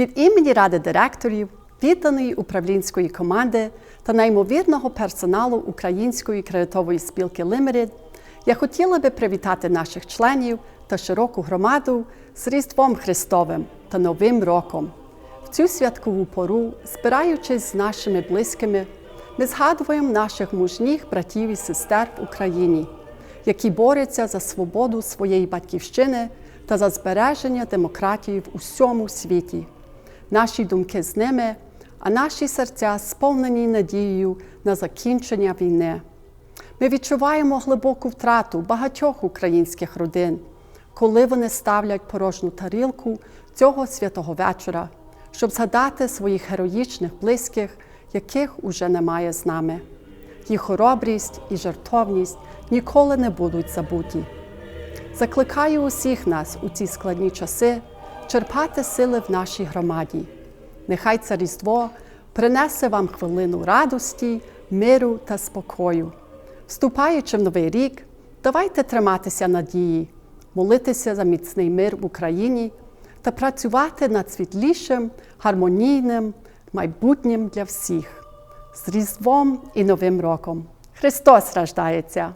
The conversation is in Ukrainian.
Від імені ради директорів, відданої управлінської команди та неймовірного персоналу Української кредитової спілки Лимерід я хотіла би привітати наших членів та широку громаду з Різдвом Христовим та Новим роком. В цю святкову пору, збираючись з нашими близькими, ми згадуємо наших мужніх братів і сестер в Україні, які борються за свободу своєї батьківщини та за збереження демократії в усьому світі. Наші думки з ними, а наші серця сповнені надією на закінчення війни. Ми відчуваємо глибоку втрату багатьох українських родин, коли вони ставлять порожню тарілку цього святого вечора, щоб згадати своїх героїчних близьких, яких уже немає з нами. Їх хоробрість і жертовність ніколи не будуть забуті. Закликаю усіх нас у ці складні часи черпати сили в нашій громаді. Нехай це Різдво принесе вам хвилину радості, миру та спокою. Вступаючи в новий рік, давайте триматися надії, молитися за міцний мир в Україні та працювати над світлішим, гармонійним майбутнім для всіх. З Різдвом і Новим роком! Христос рождається!